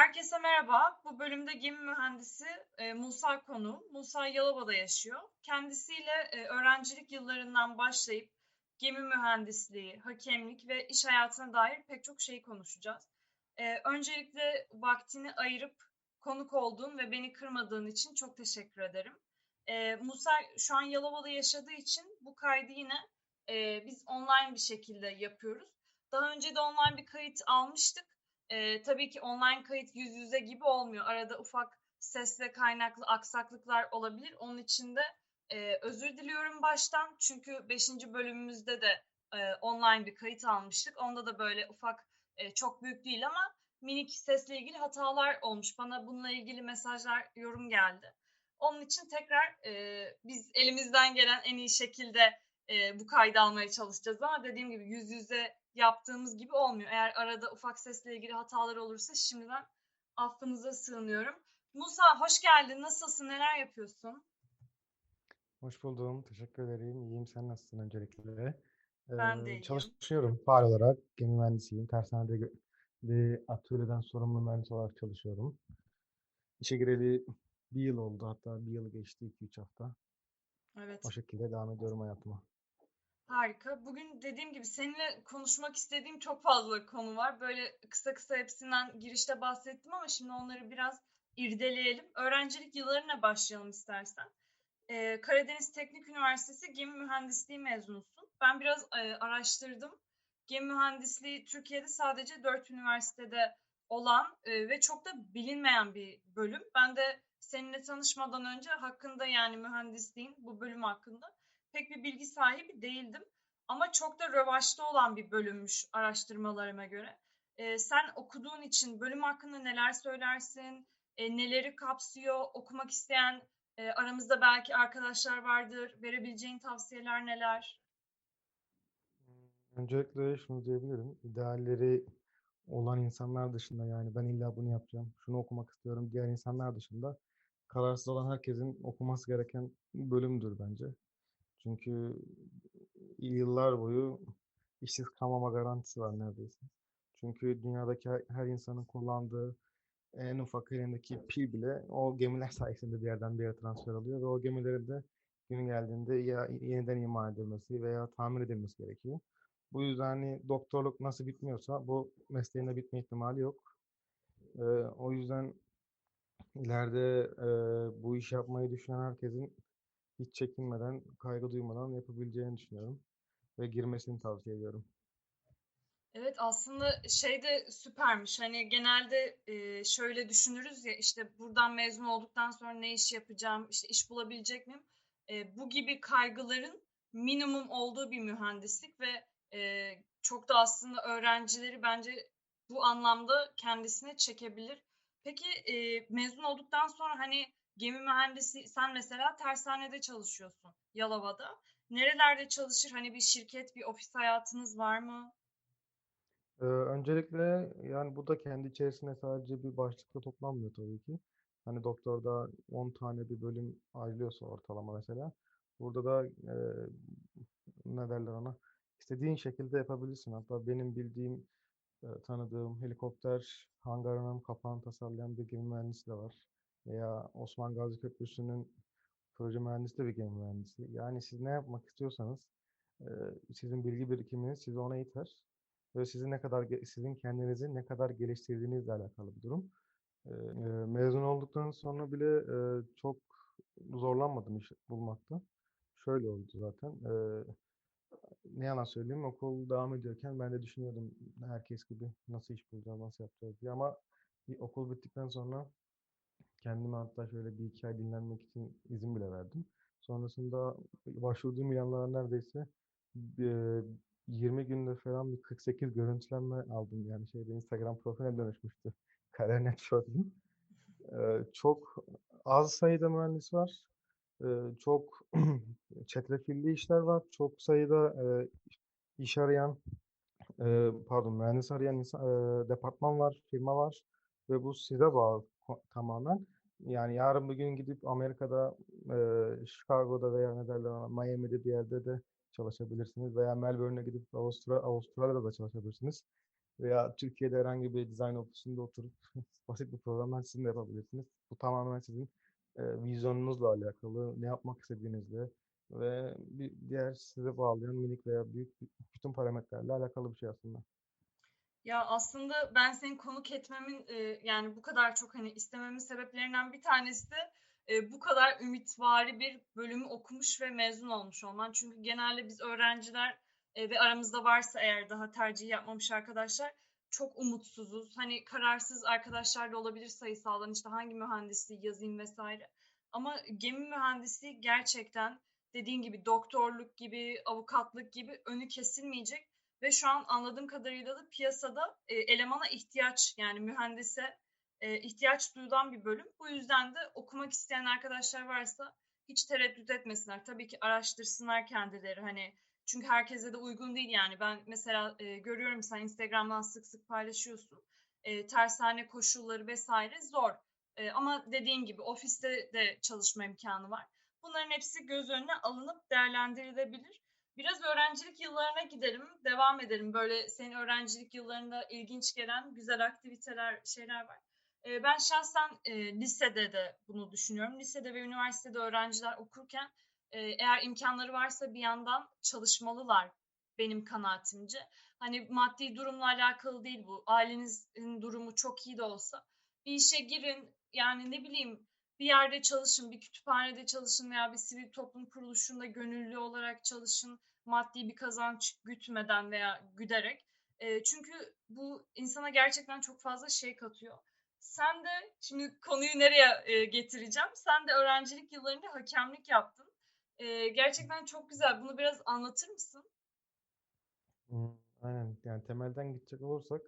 Herkese merhaba. Bu bölümde gemi mühendisi e, Musa Konu. Musa Yalova'da yaşıyor. Kendisiyle e, öğrencilik yıllarından başlayıp gemi mühendisliği, hakemlik ve iş hayatına dair pek çok şeyi konuşacağız. E, öncelikle vaktini ayırıp konuk olduğun ve beni kırmadığın için çok teşekkür ederim. E, Musa şu an Yalova'da yaşadığı için bu kaydı yine e, biz online bir şekilde yapıyoruz. Daha önce de online bir kayıt almıştık e, tabii ki online kayıt yüz yüze gibi olmuyor. Arada ufak sesle kaynaklı aksaklıklar olabilir. Onun için de e, özür diliyorum baştan. Çünkü 5. bölümümüzde de e, online bir kayıt almıştık. Onda da böyle ufak, e, çok büyük değil ama minik sesle ilgili hatalar olmuş. Bana bununla ilgili mesajlar, yorum geldi. Onun için tekrar e, biz elimizden gelen en iyi şekilde e, bu kaydı almaya çalışacağız. Ama dediğim gibi yüz yüze yaptığımız gibi olmuyor. Eğer arada ufak sesle ilgili hatalar olursa şimdiden affınıza sığınıyorum. Musa hoş geldin. Nasılsın? Neler yapıyorsun? Hoş buldum. Teşekkür ederim. İyiyim. Sen nasılsın öncelikle? Ben de Ee, iyiyim. çalışıyorum faal olarak. Gemi mühendisiyim. Tersanede ve atölyeden sorumlu mühendis olarak çalışıyorum. İşe gireli bir yıl oldu. Hatta bir yıl geçti. iki üç hafta. Evet. O şekilde devam ediyorum hayatıma. Harika. Bugün dediğim gibi seninle konuşmak istediğim çok fazla konu var. Böyle kısa kısa hepsinden girişte bahsettim ama şimdi onları biraz irdeleyelim. Öğrencilik yıllarına başlayalım istersen. Ee, Karadeniz Teknik Üniversitesi Gemi Mühendisliği mezunusun. Ben biraz e, araştırdım. Gemi Mühendisliği Türkiye'de sadece dört üniversitede olan e, ve çok da bilinmeyen bir bölüm. Ben de seninle tanışmadan önce hakkında yani mühendisliğin bu bölüm hakkında pek bir bilgi sahibi değildim. Ama çok da rövaşta olan bir bölümmüş araştırmalarıma göre. Ee, sen okuduğun için bölüm hakkında neler söylersin? E, neleri kapsıyor? Okumak isteyen e, aramızda belki arkadaşlar vardır. Verebileceğin tavsiyeler neler? Öncelikle şunu diyebilirim. İdealleri olan insanlar dışında yani ben illa bunu yapacağım, şunu okumak istiyorum diğer insanlar dışında kararsız olan herkesin okuması gereken bölümdür bence. Çünkü yıllar boyu işsiz kalmama garantisi var neredeyse. Çünkü dünyadaki her insanın kullandığı en ufak elindeki pil bile o gemiler sayesinde bir yerden bir yere transfer oluyor ve o gemilerin de günün geldiğinde ya yeniden imal edilmesi veya tamir edilmesi gerekiyor. Bu yüzden hani doktorluk nasıl bitmiyorsa bu mesleğin de bitme ihtimali yok. Ee, o yüzden ileride e, bu iş yapmayı düşünen herkesin hiç çekinmeden, kaygı duymadan yapabileceğini düşünüyorum ve girmesini tavsiye ediyorum. Evet aslında şey de süpermiş. Hani genelde şöyle düşünürüz ya işte buradan mezun olduktan sonra ne iş yapacağım, işte iş bulabilecek miyim? Bu gibi kaygıların minimum olduğu bir mühendislik ve çok da aslında öğrencileri bence bu anlamda kendisine çekebilir. Peki mezun olduktan sonra hani gemi mühendisi sen mesela tersanede çalışıyorsun Yalova'da. Nerelerde çalışır? Hani bir şirket, bir ofis hayatınız var mı? Ee, öncelikle yani bu da kendi içerisinde sadece bir başlıkla toplanmıyor tabii ki. Hani doktorda 10 tane bir bölüm ayrılıyorsa ortalama mesela. Burada da e, ne derler ona? İstediğin şekilde yapabilirsin. Hatta benim bildiğim, e, tanıdığım helikopter hangarının kapağını tasarlayan bir gemi mühendisi de var. Veya Osman Gazi Köprüsü'nün proje mühendisi de bir gemi mühendisi. Yani siz ne yapmak istiyorsanız sizin bilgi birikiminiz sizi ona iter. Ve sizin ne kadar sizin kendinizi ne kadar geliştirdiğinizle alakalı bir durum. Mezun olduktan sonra bile çok zorlanmadım iş bulmakta. Şöyle oldu zaten. Ne yalan söyleyeyim okul devam ediyorken ben de düşünüyordum herkes gibi nasıl iş bulacağız, nasıl yapacağız diye ama okul bittikten sonra kendime hatta şöyle bir iki ay dinlenmek için izin bile verdim. Sonrasında başvurduğum ilanlara neredeyse e, 20 günde falan bir 48 görüntülenme aldım. Yani şeyde Instagram profiline dönüşmüştü. Kariyer. E, çok az sayıda mühendis var. Çok çetrefilli işler var. Çok sayıda iş arayan, pardon mühendis arayan insan, departman var, firma var ve bu size bağlı tamamen. Yani yarın bir gün gidip Amerika'da, e, Chicago'da veya ne derler Miami'de bir yerde de çalışabilirsiniz veya Melbourne'e gidip Avustra Avustralya'da da çalışabilirsiniz. veya Türkiye'de herhangi bir dizayn ofisinde oturup basit bir programdan sizin de yapabilirsiniz. Bu tamamen sizin e, vizyonunuzla alakalı, ne yapmak istediğinizle ve bir diğer size bağlayan minik veya büyük bütün parametrelerle alakalı bir şey aslında. Ya aslında ben senin konuk etmemin e, yani bu kadar çok hani istememin sebeplerinden bir tanesi de e, bu kadar ümitvari bir bölümü okumuş ve mezun olmuş olman. Çünkü genelde biz öğrenciler e, ve aramızda varsa eğer daha tercih yapmamış arkadaşlar çok umutsuzuz. Hani kararsız arkadaşlar da olabilir sayısaldan işte hangi mühendisliği yazayım vesaire. Ama gemi mühendisliği gerçekten dediğin gibi doktorluk gibi, avukatlık gibi önü kesilmeyecek ve şu an anladığım kadarıyla da piyasada e, elemana ihtiyaç yani mühendise e, ihtiyaç duyulan bir bölüm. Bu yüzden de okumak isteyen arkadaşlar varsa hiç tereddüt etmesinler. Tabii ki araştırsınlar kendileri hani çünkü herkese de uygun değil yani. Ben mesela e, görüyorum sen Instagram'dan sık sık paylaşıyorsun. E, tersane koşulları vesaire zor. E, ama dediğin gibi ofiste de çalışma imkanı var. Bunların hepsi göz önüne alınıp değerlendirilebilir. Biraz öğrencilik yıllarına gidelim, devam edelim. Böyle senin öğrencilik yıllarında ilginç gelen güzel aktiviteler, şeyler var. E, ben şahsen e, lisede de bunu düşünüyorum. Lisede ve üniversitede öğrenciler okurken e, eğer imkanları varsa bir yandan çalışmalılar benim kanaatimce. Hani maddi durumla alakalı değil bu. Ailenizin durumu çok iyi de olsa bir işe girin yani ne bileyim bir yerde çalışın, bir kütüphanede çalışın veya bir sivil toplum kuruluşunda gönüllü olarak çalışın. Maddi bir kazanç gütmeden veya güderek. E, çünkü bu insana gerçekten çok fazla şey katıyor. Sen de şimdi konuyu nereye e, getireceğim? Sen de öğrencilik yıllarında hakemlik yaptın. E, gerçekten çok güzel. Bunu biraz anlatır mısın? Aynen. Yani temelden gidecek olursak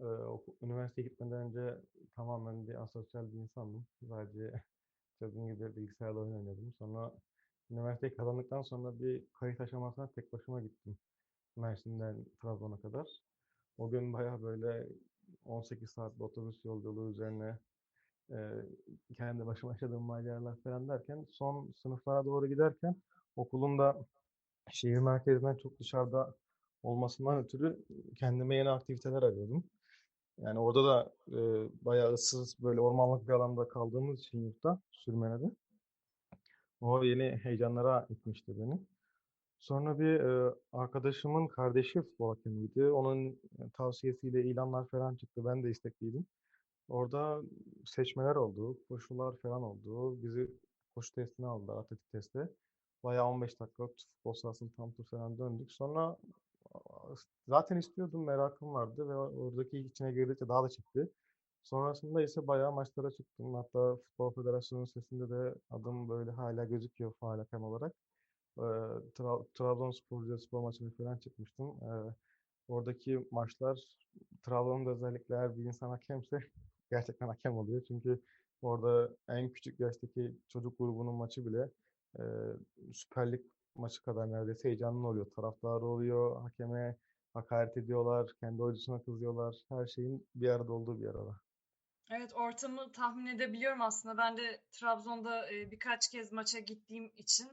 e, üniversiteye gitmeden önce tamamen bir asosyal bir insandım. Sadece dediğim gibi bilgisayarla oyun oynuyordum. Sonra üniversiteyi kazandıktan sonra bir kayıt aşamasına tek başıma gittim. Mersin'den Trabzon'a kadar. O gün bayağı böyle 18 saat otobüs yolculuğu üzerine e, kendi başıma yaşadığım maceralar falan derken son sınıflara doğru giderken okulun da şehir merkezinden çok dışarıda olmasından ötürü kendime yeni aktiviteler arıyordum. Yani orada da e, bayağı ıssız böyle ormanlık bir alanda kaldığımız için yurtta Sürmene'de. O yeni heyecanlara itmişti beni. Sonra bir e, arkadaşımın kardeşi futbol hakemiydi. Onun tavsiyesiyle ilanlar falan çıktı. Ben de istekliydim. Orada seçmeler oldu, koşular falan oldu. Bizi koşu testine aldılar, atletik testi. Bayağı 15 dakika futbol sahasını tam tur falan döndük. Sonra zaten istiyordum, merakım vardı ve oradaki içine girdikçe daha da çıktı. Sonrasında ise bayağı maçlara çıktım. Hatta Futbol Federasyonu sesinde de adım böyle hala gözüküyor faal hakem olarak. Ee, Tra Trabzonspor spor maçına falan çıkmıştım. Ee, oradaki maçlar Trabzon'da özellikle eğer bir insan hakemse gerçekten hakem oluyor. Çünkü orada en küçük yaştaki çocuk grubunun maçı bile e, Süper Lig maçı kadar neredeyse heyecanlı oluyor. Taraftarı oluyor, hakeme hakaret ediyorlar, kendi oyuncusuna kızıyorlar. Her şeyin bir arada olduğu bir arada. Evet ortamı tahmin edebiliyorum aslında. Ben de Trabzon'da birkaç kez maça gittiğim için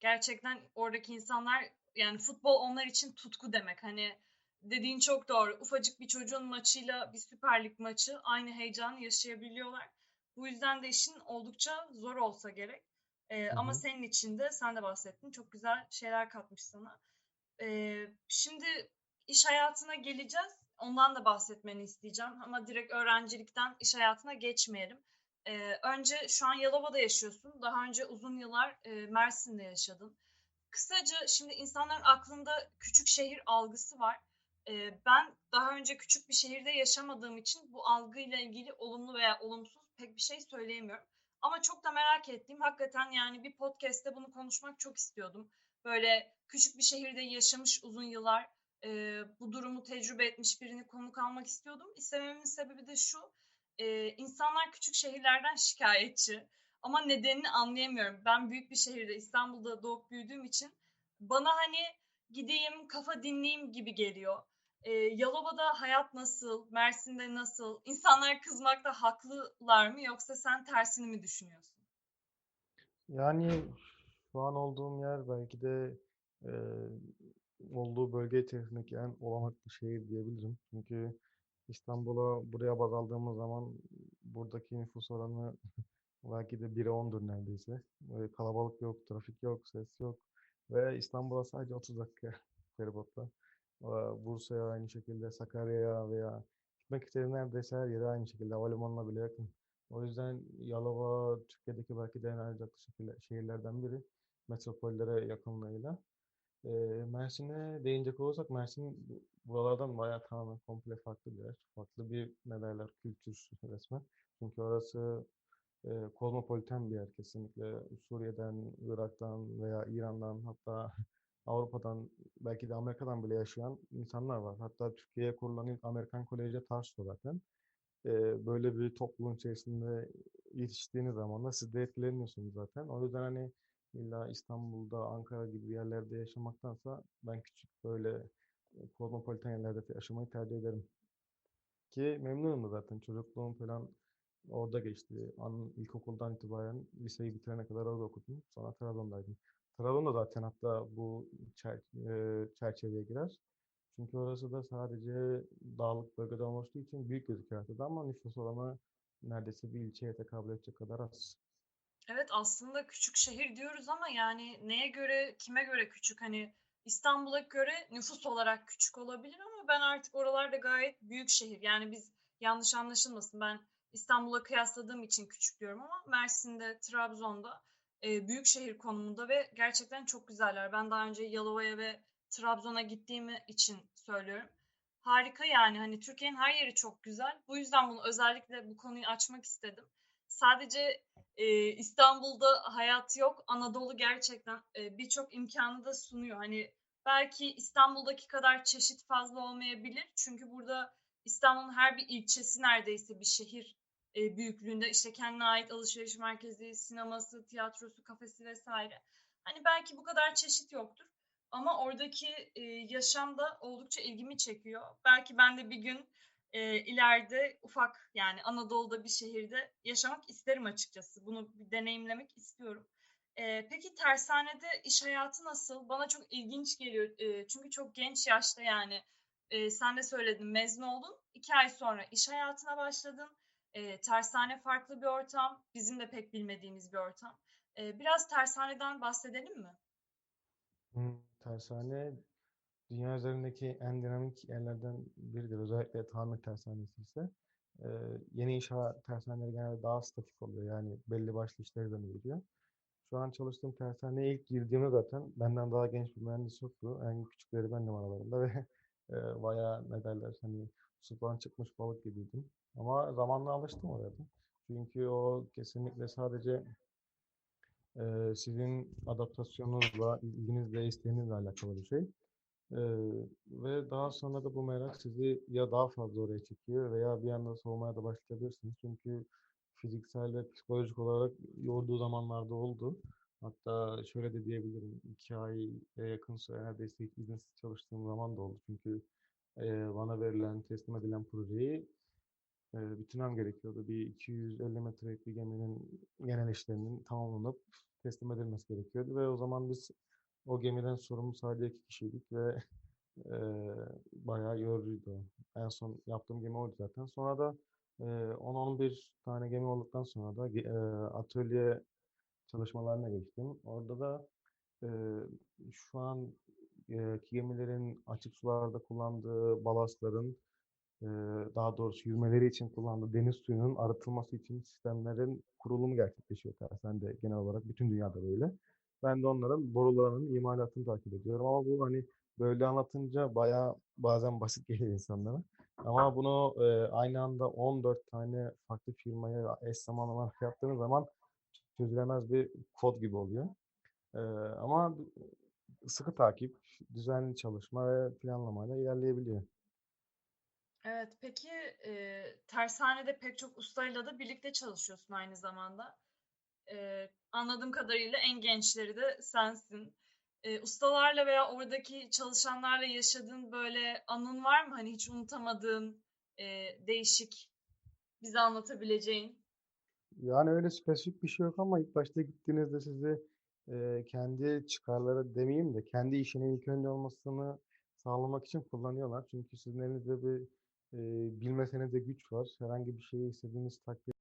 gerçekten oradaki insanlar yani futbol onlar için tutku demek. Hani dediğin çok doğru. Ufacık bir çocuğun maçıyla bir Süper Lig maçı aynı heyecanı yaşayabiliyorlar. Bu yüzden de işin oldukça zor olsa gerek. Hı hı. Ama senin için de sen de bahsettin. Çok güzel şeyler katmış sana. Ee, şimdi iş hayatına geleceğiz. Ondan da bahsetmeni isteyeceğim. Ama direkt öğrencilikten iş hayatına geçmeyelim. Ee, önce şu an Yalova'da yaşıyorsun. Daha önce uzun yıllar e, Mersin'de yaşadın. Kısaca şimdi insanların aklında küçük şehir algısı var ben daha önce küçük bir şehirde yaşamadığım için bu algıyla ilgili olumlu veya olumsuz pek bir şey söyleyemiyorum. Ama çok da merak ettiğim hakikaten yani bir podcast'te bunu konuşmak çok istiyordum. Böyle küçük bir şehirde yaşamış uzun yıllar e, bu durumu tecrübe etmiş birini konuk almak istiyordum. İstememin sebebi de şu. E, insanlar küçük şehirlerden şikayetçi. Ama nedenini anlayamıyorum. Ben büyük bir şehirde İstanbul'da doğup büyüdüğüm için bana hani gideyim kafa dinleyeyim gibi geliyor. E, Yalova'da hayat nasıl? Mersin'de nasıl? İnsanlar kızmakta haklılar mı yoksa sen tersini mi düşünüyorsun? Yani şu an olduğum yer belki de e, olduğu bölge içerisindeki en olanaklı şehir diyebilirim. Çünkü İstanbul'a buraya baz aldığımız zaman buradaki nüfus oranı belki de 1'e 10'dur neredeyse. Böyle kalabalık yok, trafik yok, ses yok. Ve İstanbul'a sadece 30 dakika feribotla. Bursa'ya aynı şekilde, Sakarya'ya veya gitmek istediğin neredeyse her yere aynı şekilde havalimanına bile yakın. O yüzden Yalova Türkiye'deki belki de en ayrıcalıklı şehirlerden biri metropollere yakınlığıyla. Ee, Mersin'e değinecek olursak Mersin bu- buralardan bayağı tamamen komple farklı bir yer. Farklı bir ne derler kültür resmen. Çünkü orası e, kozmopoliten bir yer kesinlikle. Suriye'den, Irak'tan veya İran'dan hatta Avrupa'dan belki de Amerika'dan bile yaşayan insanlar var. Hatta Türkiye'ye kurulan ilk Amerikan Koleji de Tarsus'ta zaten. E, böyle bir topluluğun içerisinde yetiştiğiniz zaman da siz de etkileniyorsunuz zaten. O yüzden hani illa İstanbul'da, Ankara gibi yerlerde yaşamaktansa ben küçük böyle kozmopoliten yerlerde yaşamayı tercih ederim. Ki memnunum da zaten. Çocukluğum falan orada geçti. An, ilkokuldan itibaren liseyi bitirene kadar orada okudum. Sonra Trabzon'daydım. Trabzon da zaten hatta bu çer- çerçeveye girer. Çünkü orası da sadece dağlık bölgede oluştuğu için büyük gözüküyor haritada ama nüfus oranı neredeyse bir ilçeye tekabül edecek kadar az. Evet aslında küçük şehir diyoruz ama yani neye göre, kime göre küçük? Hani İstanbul'a göre nüfus olarak küçük olabilir ama ben artık oralarda gayet büyük şehir. Yani biz yanlış anlaşılmasın ben İstanbul'a kıyasladığım için küçük diyorum ama Mersin'de, Trabzon'da e, büyük şehir konumunda ve gerçekten çok güzeller. Ben daha önce Yalova'ya ve Trabzon'a gittiğim için söylüyorum. Harika yani hani Türkiye'nin her yeri çok güzel. Bu yüzden bunu özellikle bu konuyu açmak istedim. Sadece e, İstanbul'da hayat yok. Anadolu gerçekten e, birçok imkanı da sunuyor. Hani belki İstanbul'daki kadar çeşit fazla olmayabilir. Çünkü burada İstanbul'un her bir ilçesi neredeyse bir şehir e, büyüklüğünde. İşte kendine ait alışveriş merkezi, sineması, tiyatrosu, kafesi vesaire. Hani belki bu kadar çeşit yoktur. Ama oradaki e, yaşam da oldukça ilgimi çekiyor. Belki ben de bir gün e, ileride ufak yani Anadolu'da bir şehirde yaşamak isterim açıkçası. Bunu bir deneyimlemek istiyorum. E, peki tersanede iş hayatı nasıl? Bana çok ilginç geliyor. E, çünkü çok genç yaşta yani e, sen de söyledin mezun oldun. iki ay sonra iş hayatına başladın. E, tersane farklı bir ortam. Bizim de pek bilmediğimiz bir ortam. E, biraz tersaneden bahsedelim mi? Hmm, tersane dünya üzerindeki en dinamik yerlerden biridir. Özellikle tamir tersanesi ise. Ee, yeni inşaat tersaneleri genelde daha statik oluyor. Yani belli başlı işleri dönüyor. Şu an çalıştığım tersaneye ilk girdiğimde zaten benden daha genç bir mühendis yoktu. En küçükleri bendim aralarında ve e, bayağı ne derler hani sudan çıkmış balık gibiydim. Ama zamanla alıştım oraya da. Çünkü o kesinlikle sadece e, sizin adaptasyonunuzla, ilginizle, isteğinizle alakalı bir şey. E, ve daha sonra da bu merak sizi ya daha fazla oraya çekiyor veya bir anda soğumaya da başlayabilirsiniz. Çünkü fiziksel ve psikolojik olarak yorduğu zamanlarda oldu. Hatta şöyle de diyebilirim, iki aya yakın süre neredeyse hiç izinsiz çalıştığım zaman da oldu. Çünkü e, bana verilen, teslim edilen projeyi e, bitirmem gerekiyordu. Bir 250 metrelik bir geminin genel işlerinin tamamlanıp teslim edilmesi gerekiyordu ve o zaman biz o gemiden sorumlu sadece iki kişiydik ve e, bayağı yorucuydu. En son yaptığım gemi oydu zaten. Sonra da e, 10-11 tane gemi olduktan sonra da e, atölye çalışmalarına geçtim. Orada da e, şu an e, gemilerin açık sularda kullandığı balastların daha doğrusu yüzmeleri için kullandığı deniz suyunun arıtılması için sistemlerin kurulumu gerçekleşiyor tersanede genel olarak bütün dünyada böyle. Ben de onların borularının imalatını takip ediyorum ama bu hani böyle anlatınca bayağı bazen basit geliyor insanlara. Ama bunu e, aynı anda 14 tane farklı firmaya eş zamanlı yaptığınız zaman çözülemez bir kod gibi oluyor. E, ama sıkı takip, düzenli çalışma ve planlamayla ilerleyebiliyor. Evet, peki e, tersanede pek çok ustayla da birlikte çalışıyorsun aynı zamanda. E, anladığım kadarıyla en gençleri de sensin. E, ustalarla veya oradaki çalışanlarla yaşadığın böyle anın var mı? Hani hiç unutamadığın e, değişik bize anlatabileceğin. Yani öyle spesifik bir şey yok ama ilk başta gittiğinizde sizi e, kendi çıkarları demeyeyim de kendi işinin ilk önce olmasını sağlamak için kullanıyorlar. Çünkü sizin elinizde bir e, bilmeseniz de güç var. Herhangi bir şeyi istediğiniz takdirde